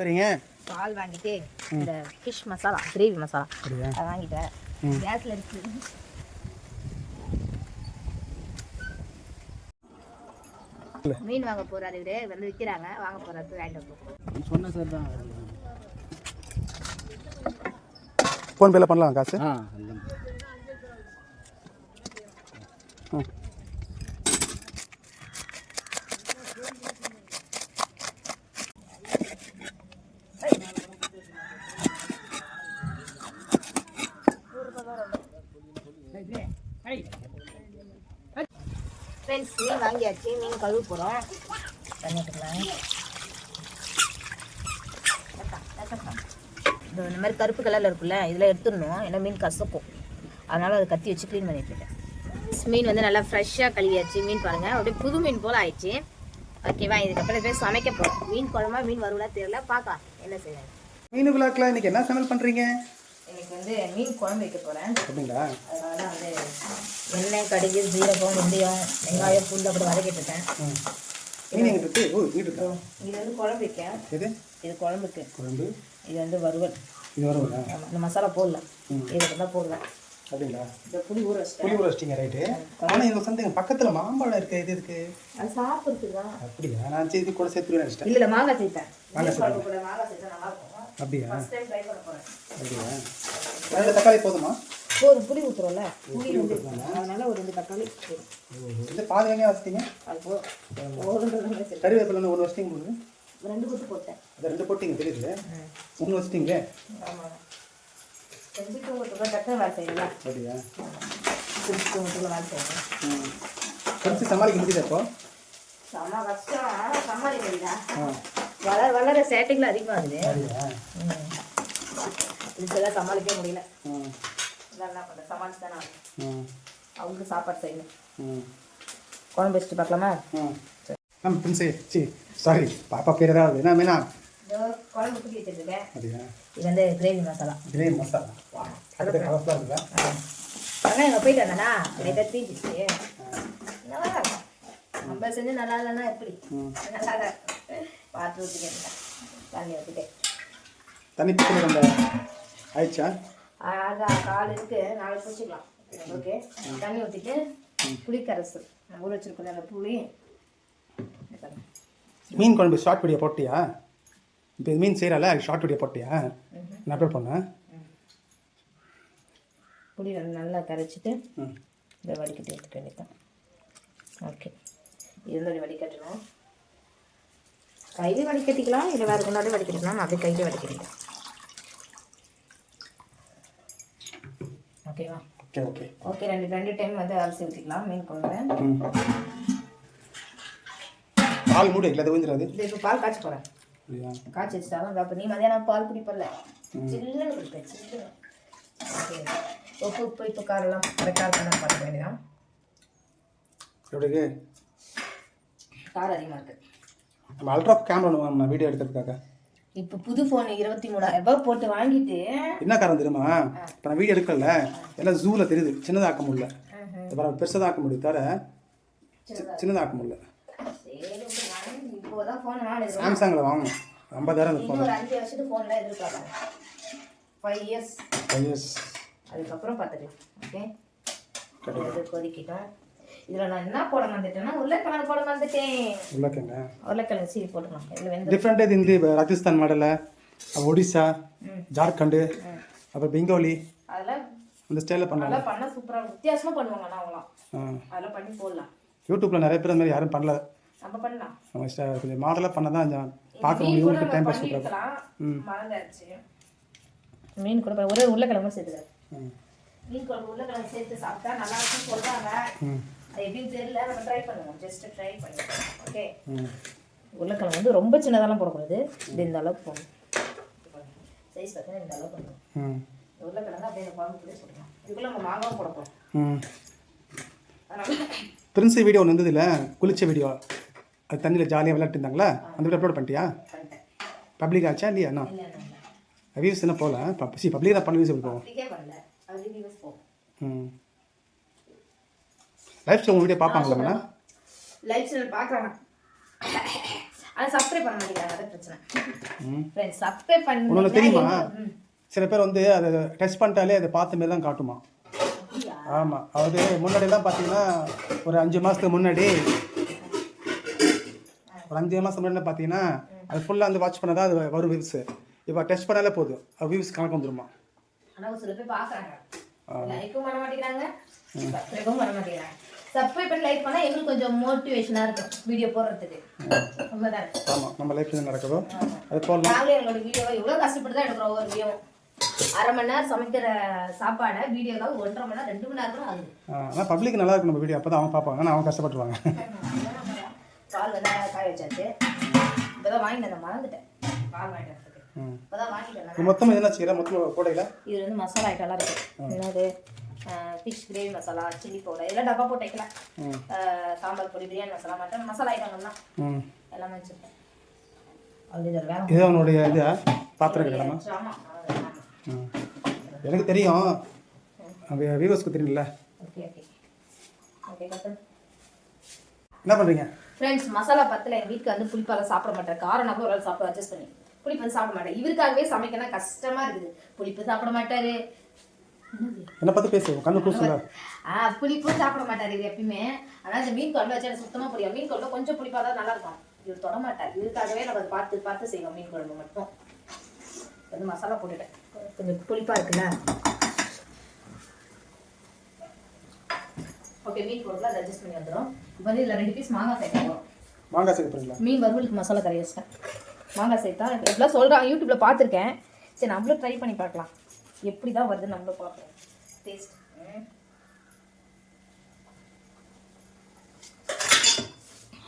வரீங்க? பால் வாங்கிட்டு இந்த ஃபிஷ் மசாலா கிரேவி மசாலா அதை வாங்கிட்டேன். கேஸில் இருக்கு. மீன் வாங்க போறாரு இவரு. வந்து விற்கிறாங்க வாங்க போறாரு. வாங்கிட்டு சொன்ன சார் தான். ஃபோன்பேல பண்ணலாம் காசு? ஆ ஃப்ரெண்ட்ஸ் மீன் வாங்கியாச்சு. மீன் கழுவு போகிறோம் இந்த மாதிரி கருப்பு கலரில் இருக்குல்ல இதில் எடுத்துடணும். ஏன்னா மீன் கசக்கும். அதனால் அதை கத்தி வச்சு க்ளீன் பண்ணிட்டுருக்கேன் மீன் வந்து நல்லா ஃப்ரெஷ்ஷாக கழுவியாச்சு. மீன் பாருங்கள் அப்படியே புது மீன் போல் ஆயிடுச்சு. ஓகேவா இதுக்கப்புறம் போய் சமைக்க போகிறோம் மீன் குழம்பா மீன் வருவலா தெரியல. பார்க்கலாம். என்ன செய்யணும் மீன் விழாக்கில் இன்னைக்கு என்ன சமையல் பண்ணுறீங்க இன்னைக்கு வந்து மீன் குழம்பு வைக்க போகிறேன் அப்படிங்களா? அதனால தான் வந்து எண்ணெய் கடுகு ஜீரகம் வெந்தயம் வெங்காயம் பூண்டு அப்படி வதக்கிட்டு இருக்கேன். இது வந்து குழம்பு வைக்க எது? இது குழம்புக்கு. குழம்பு. இது வந்து வறுவல். இது ஆமாம் இந்த மசாலா போடல. இதுக்கு தான் போடுவேன் அப்படிங்களா? புளி ஊற புளி ஊற வச்சிட்டீங்க ரைட்டு ஆனால் எங்கள் சந்தைங்க பக்கத்தில் மாம்பழம் இருக்கு. இது இருக்கு? அது சாப்பிட்றதுக்கு? அப்படியா? நான் சரி இது கூட சேர்த்து நினச்சிட்டேன். இல்லை மாங்காய் சேர்த்தேன். மாங்காய் அப்படியா? அப்படியா? ரெண்டு தக்காளி போதுமா? போதும் புளி ஊற்றுறோம்ல புளி வந்து அதனால ஒரு ரெண்டு தக்காளி இது பாதி வெங்காயம் வச்சிட்டீங்க அது போதும் ஒரு சரி கருவேப்பிலை ஒன்று வச்சிட்டீங்க போது ரெண்டு கொத்து போட்டேன். அது ரெண்டு போட்டிங்க தெரியுது ஒன்று வச்சிட்டீங்க ஆமாம் செஞ்சுட்டு உங்களுக்கு டக்குனு வேலை செய்யலாம் அப்படியா? செஞ்சுட்டு வேலை செய்யலாம் ம். குடிச்சு சமாளிக்க முடியுது அப்போ செம்ம கஷ்டம். சமாளிக்க முடியல ஆ. வளர வளர சேட்டைகள் அதிகமாகுது. இதுக்கெல்லாம் சமாளிக்க முடியல. இதெல்லாம் பண்ணுறது சமாளிச்சு தானே அவங்களுக்கு சாப்பாடு செய்யணும். குழம்பு வச்சுட்டு பார்க்கலாமா? நம்ம பிரின்ஸே சி சாரி பாப்பா பேர் ஏதாவது என்ன மீனா? குழம்பு குட்டி வச்சுருக்கேன். அப்படியா? இது வந்து கிரேவி மசாலா. கிரே மசாலா. அது கலப்பலாக இருக்குதா? ஆனால் எங்கே போயிட்டு வந்தேனா? லைட்டாக தீஞ்சிச்சு நல்லா இருக்கும் நம்ம செஞ்சு நல்லா இல்லைன்னா எப்படி? நல்லா இருக்கும். பார்த்து ஊற்றிக்கிறேன் தண்ணி ஊற்றிட்டேன் தண்ணி பிடிச்சல அந்த ஆயிடுச்சா? அதான் கால் இருக்கு. நாளைக்கு பிடிச்சிக்கலாம் ஓகே. தண்ணி ஊற்றிட்டு புளி கரைசல் ஊற வச்சிருக்கோம் அந்த புளி. மீன் குழம்பு ஷார்ட் வீடியோ போட்டியா? இப்போ மீன் செய்கிறால ஷார்ட் வீடியோ போட்டியா? நான் அப்லோட் பண்ணேன். புளி நல்லா கரைச்சிட்டு இதை வடிகட்டி எடுத்துக்க வேண்டியதான் ஓகே. அப்படி வடிகட்டணும். கையிலே வடிகட்டிக்கலாம் இல்லை வேறு கொண்டாடி வடிகட்டிக்கலாம் அப்படியே கையிலே வடிகட்டிக்கலாம். ஓகேவா? Okay okay. ஓகே ரெண்டு ரெண்டு டைம் வந்து அரிசி ஊற்றிக்கலாம் மீன் குழம்பு. பால் மூடி விழுந்துடாது இது இப்போ பால் காய்ச்ச போகிறேன் காய்ச்சி வச்சுட்டாலும் அப்போ நீ மதியானம் பால் குடிப்பல சில்லுன்னு குடிப்பேன் சில்லுன்னு. ஓகே. உப்பு உப்பு இப்போ காரெல்லாம் கரெக்டாக இருக்கணும் பார்க்க வேண்டியதான் எப்படி காரம் அதிகமாக இருக்குது நம்ம அல்ட்ரா கேமரா வீடியோ எடுக்கிறதுக்காக. இப்போ புது ஃபோன் இருபத்தி மூணாயிரம் ரூபாய் போட்டு வாங்கிட்டு என்ன காரணம் தெரியுமா? இப்போ நான் வீடியோ எடுக்கல. எல்லாம் ஜூவில் தெரியுது. சின்னதாக்க முடியல. இப்போ பெருசாக ஆக்க முடியும். தவிர சின்னதாக்க முடியல. சாம்சங்கில் வாங்கணும். ஐம்பதாயிரம் அந்த ஃபோன் அஞ்சு வருஷத்துக்கு ஃபோனில் எதிர்பார்க்கலாம் ஃபைவ் இயர்ஸ் எஸ் அதுக்கப்புறம் பார்த்துக்கலாம். ஓகே கொதிக்கிட்டோம் இதில் நான் என்ன போட மறந்துட்டேன்னா உருளைக்கிழங்கு போட மறந்துட்டேன் உள்ளக்கங்க உருளைக்கிழங்கு சீவி போட்டுக்கலாம் இதில் வெந்து டிஃப்ரெண்ட் இது இந்த ராஜஸ்தான் மாடலில் ஒடிசா ஜார்க்கண்டு அப்புறம் பெங்காலி அதெல்லாம் இந்த ஸ்டைலில் பண்ணலாம். அதெல்லாம் பண்ணால் சூப்பராக வித்தியாசமாக பண்ணுவாங்க நான் அவங்களாம். அதெல்லாம் பண்ணி போடலாம். யூடியூப்பில் நிறைய பேர் அந்த மாதிரி யாரும் பண்ணல. நம்ம பண்ணலாம். நம்ம கொஞ்சம் மாடலாக பண்ண தான் பார்க்க முடியும் டைம் பாஸ் பண்ணிருக்கலாம் மறந்தாச்சு மீன் கூட ஒரே உருளைக்கிழங்கு சேர்த்துக்கிறேன். ம். மீன் குழம்பு உருளைக்கிழங்கு சேர்த்து சாப்பிட்டா நல்லா இருக்கும்னு சொல்றாங்க. அது எப்படின்னு தெரியல நம்ம ட்ரை பண்ணுவோம். ஜஸ்ட் ட்ரை பண்ணிக்கலாம் ஓகே உருளைக்கிழங்கு வந்து ரொம்ப சின்னதாலாம் போடக்கூடாது. இது இந்த அளவுக்கு போடணும். சைஸ் பார்த்தீங்கன்னா இந்த அளவுக்கு பண்ணும் ம். உருளைக்கிழங்கு அப்படியே இந்த போடலாம் இதுக்குள்ள நம்ம மாங்காவும் போட போகிறோம் வீடியோ ஒன்று இருந்ததுல குளிச்ச வீடியோ. அது தண்ணியில் ஜாலியாக விளையாட்டு இருந்தாங்களா? அந்த வீடியோ அப்லோட் பண்ணிட்டியா? பப்ளிக் ஆச்சா இல்லையா? இல்லை வியூஸ் என்ன போகல சி பப்ளிக் தான் பண்ண வியூஸ் எப்படி போகும்? அது லைஃப் ஸ்டைல் வீடியோ பார்ப்பாங்களா லைஃப் ஸ்டைல் பார்க்குறாங்க ஆனால் சப்ஸ்கிரைப் பண்ண மாட்டேங்கிறாங்க அது பிரச்சனை. ஃப்ரெண்ட்ஸ் சப்ஸ்கிரைப் பண்ணி உனக்கு தெரியுமா? சில பேர் வந்து அதை டச் பண்ணிட்டாலே அதை பார்த்த மாரி தான் காட்டுமா? ஆமாம் அதாவது முன்னாடிலாம் பார்த்தீங்கன்னா ஒரு அஞ்சு மாதத்துக்கு முன்னாடி ஒரு அஞ்சு மாதம் முன்னாடி பார்த்தீங்கன்னா அது ஃபுல்லாக வந்து வாட்ச் பண்ணால் தான் அது வரும் வியூஸ் இப்போ டச் பண்ணாலே போதும். அது வியூஸ் கணக்கு வந்துருமா? ஆனால் சில பேர் பார்க்குறாங்க லைக்கும் பண்ண மாட்டேங்கிறாங்க சப்ஸ்கிரைபும் பண்ண மாட்டேங்கிறாங்க. சப்ஸ்கிரைப் பண்ணி லைக் பண்ணால் எங்களுக்கு கொஞ்சம் மோட்டிவேஷனாக இருக்கும் வீடியோ போடுறதுக்கு. உண்மைதானே? ஆமாம் நம்ம லைஃப் என்ன நடக்குதோ அது போடலாம். நாங்களே எங்களோட வீடியோவை எவ்வளோ கஷ்டப்பட்டு தான் எடுக்கிறோம் ஒவ்வொரு வீடியோ அரை மணி நேரம் சமைக்கிற சாப்பாடை வீடியோக்காக ஒன்றரை மணி நேரம் ரெண்டு மணி நேரம் கூட ஆகுது. ஆனால் பப்ளிக் நல்லா இருக்கும் நம்ம வீடியோ அப்போ தான் அவங்க பார்ப்பாங்க. ஆனால் அவங்க கஷ்டப்பட்டுருவாங்க. பால் வந்து காய வச்சாச்சு. இப்போதான் வாங்கிட்டு மறந்துட்டேன். பால் வாங்கிட்டு இது மொத்தமாக என்ன செய்யலாம் மொத்தமாக போடையில்? இது வந்து மசாலா ஐட்டம்லாம் இருக்கு. என்னது? Fish gravy masala chilli powder இதெல்லாம் டப்பா போட்டு வைக்கலாம் சாம்பார் பொடி பிரியாணி மசாலா மட்டன் மசாலா ஐட்டங்கள்லாம் ம். எல்லாமே வச்சுருக்கேன். இது அவனுடைய இது பாத்திரம் கிடமா ஆமாம் ஆமாம் ம். எனக்கு தெரியும். ஓகே கட்டு. என்ன பண்ணுறீங்க ஃப்ரெண்ட்ஸ் மசாலா பத்தில் எங்கள் வீட்டுக்கு வந்து புளிப்பால சாப்பிட மாட்டேன். காரம் ஒரு சாப்பிட அட்ஜஸ்ட் பண்ணி. புளிப்பு வந்து சாப்பிட மாட்டேன் இவருக்காகவே சமைக்கணும் கஷ்டமா இருக்குது. புளிப்பு சாப்பிட மாட்டாரு. என்னது என்னை பற்றி பேசு கண்ணு கூசுல ஆ புளிப்பும் சாப்பிட மாட்டாரு இது எப்பயுமே. ஆனால் இந்த மீன் குழம்பு வச்சா எனக்கு சுத்தமா புரியும் மீன் குழம்பு கொஞ்சம் புளிப்பாக தான் நல்லா இருக்கும் இவர் தொட மாட்டார். இதுக்காகவே நம்ம அதை பார்த்து பார்த்து செய்வோம் மீன் குழம்பு மட்டும். வந்து மசாலா போட்டுட்டேன். கொஞ்சம் புளிப்பா இருக்குல்ல? ஓகே மீன் குழம்புல அதை அட்ஜஸ்ட் பண்ணி வந்துடும் இப்போ வந்து இதில் ரெண்டு பீஸ் மாங்காய் சேர்க்கணும் மாங்காய் சேர்க்க மீன் வறுவலுக்கு மசாலா கறி வச்சிட்டேன். மாங்காய் சேர்த்தா இப்படிலாம் சொல்கிறாங்க யூடியூப்பில் பார்த்துருக்கேன். சரி நம்மளும் ட்ரை பண்ணி பார்க்கலாம். எப்படி தான் வருது நம்மளும் பார்ப்போம். டேஸ்ட்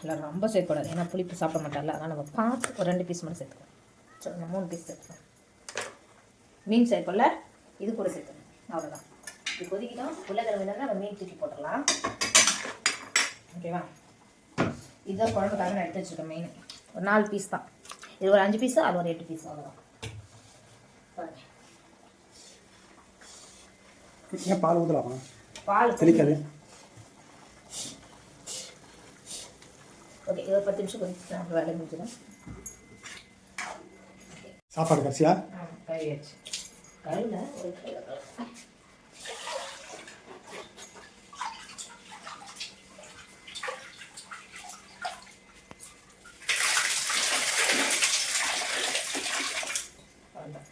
இல்லை ரொம்ப சேர்க்கக்கூடாது ஏன்னா புளிப்பு சாப்பிட மாட்டார்ல அதனால் நம்ம பார்த்து ஒரு ரெண்டு பீஸ் மட்டும் சேர்த்துக்கலாம். சரி நம்ம மூணு பீஸ் சேர்த்துக்கலாம். மீன் சேர்க்கல இது கூட சேர்த்துக்கணும் அவ்வளோதான் இது கொதிக்கிட்டோம் உருளைக்கிழங்கு இருந்தால் நம்ம மீன் தூக்கி போட்டுடலாம். ஓகேவா இதுதான் குழம்புக்காக நான் எடுத்து வச்சுருக்கேன் மெயின் ஒரு நாலு பீஸ் தான். இது ஒரு அஞ்சு பீஸு அது ஒரு எட்டு பீஸ் அவ்வளோதான். ஏன் பால் ஊற்றலாமா பால் தெளிக்காது. ஓகே இது ஒரு பத்து நிமிஷம் நம்ம வேலை முடிஞ்சிடும் சாப்பாடு கடைசியா? கழுவியாச்சு கழுவில ஒரு கையில் கழுவு அவ்வளோதான்.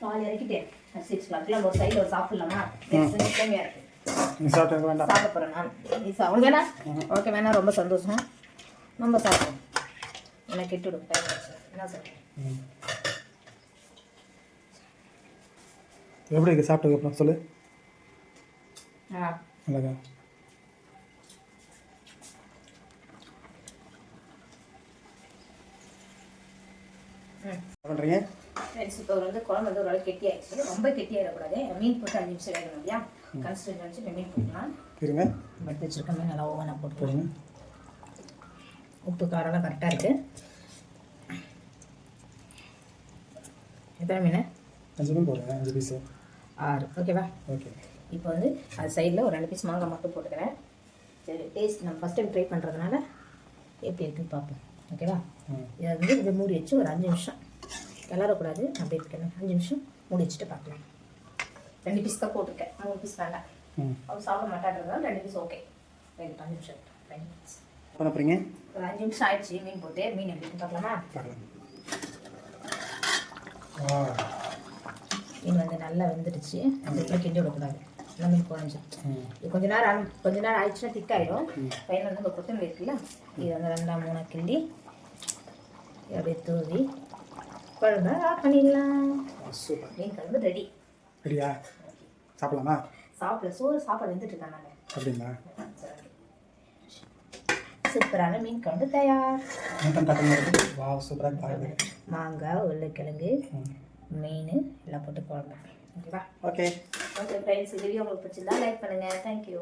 பால் இறக்கிட்டேன் சிக்ஸ் கிளாக்லாம் ஒரு சைடில் ஒரு சாப்பிடலாமா? இருக்கு நீ சாப்பிட்டு வேண்டாம். சாப்பிட போகிறேன் நான் நீ சாப்பிட வேணாம் ஓகே வேணாம் ரொம்ப சந்தோஷம். நம்ம சாப்பிடுவோம். எனக்கு கெட்டு விடும் டைம் என்ன. எப்படி இருக்கு சாப்பிட்டதுக்கு அப்புறம்? சொல்லு. என்ன பண்ணுறீங்க ஃப்ரெண்ட்ஸ் இப்போ வந்து குழம்பு வந்து ஓரளவு கெட்டி ஆயிடுச்சு ரொம்ப கெட்டி ஆகிடக்கூடாது மீன் போட்டு அஞ்சு நிமிஷம் வேகணும் இல்லையா? கன்சிடர் இப்போ மீன் போட்டுக்கலாம். இருங்க எடுத்து வச்சிருக்க மீன் நல்லா ஓவனாக போட்டு போடுங்க. உப்பு காரம்லாம் கரெக்டாக இருக்கு. எத்தனை மீன்? அஞ்சு மீன் போடுறேன் அஞ்சு பீஸு ஆறு. ஓகேவா ஓகே இப்போ வந்து அது சைடில் ஒரு ரெண்டு பீஸ் மாங்காய் மட்டும் போட்டுக்கிறேன். சரி டேஸ்ட் நம்ம ஃபஸ்ட் டைம் ட்ரை பண்ணுறதுனால எப்படி இருக்குன்னு பார்ப்போம். ஓகேவா இதை வந்து இதை மூடி வச்சு ஒரு அஞ்சு நிமிஷம் கிளறக்கூடாது அப்படியே இருக்கணும் அஞ்சு நிமிஷம் மூடி வச்சுட்டு பார்க்கலாம். ரெண்டு பீஸ் தான் போட்டிருக்கேன். மூணு பீஸ் வேண்டாம். அவங்க சாப்பிட மாட்டான்றதுனால ரெண்டு பீஸ் ஓகே ரெண்டு அஞ்சு நிமிஷம். ரெண்டு பீஸ் பண்ண போகிறீங்க ஒரு அஞ்சு நிமிஷம் ஆயிடுச்சு. மீன் போட்டு மீன் எப்படி பார்க்கலாமா? மீன் வந்து நல்லா வெந்துடுச்சு. அதுக்குள்ள கிண்டி விடக்கூடாது. நல்லா மீன் குழஞ்சி ம். இது கொஞ்ச நேரம் கொஞ்ச நேரம் ஆயிடுச்சுன்னா திக்காயிடும் பையன் வந்து இந்த கொத்தமல்லி இருக்குல்ல இது வந்து ரெண்டாம் மூணா கிண்டி அப்படியே தூவி குழம்பு ஆஃப் பண்ணிடலாம். சூப்பர். மீன் குழம்பு ரெடி ரெடியா? சாப்பிடலாமா? சாப்பிட சோறு சாப்பாடு வெந்துட்டு இருக்கேன் நான். அப்படிங்களா? சூப்பரான மீன் குழம்பு தயார். வா சூப்பராக பாருங்க. மாங்காய் உருளைக்கிழங்கு மீன் எல்லாம் போட்டு குழம்பு. ஓகேவா ஓகே. ஓகே ஃப்ரெண்ட்ஸ் இந்த வீடியோ உங்களுக்கு பிடிச்சிருந்தா லைக் பண்ணுங்கள் தேங்க்யூ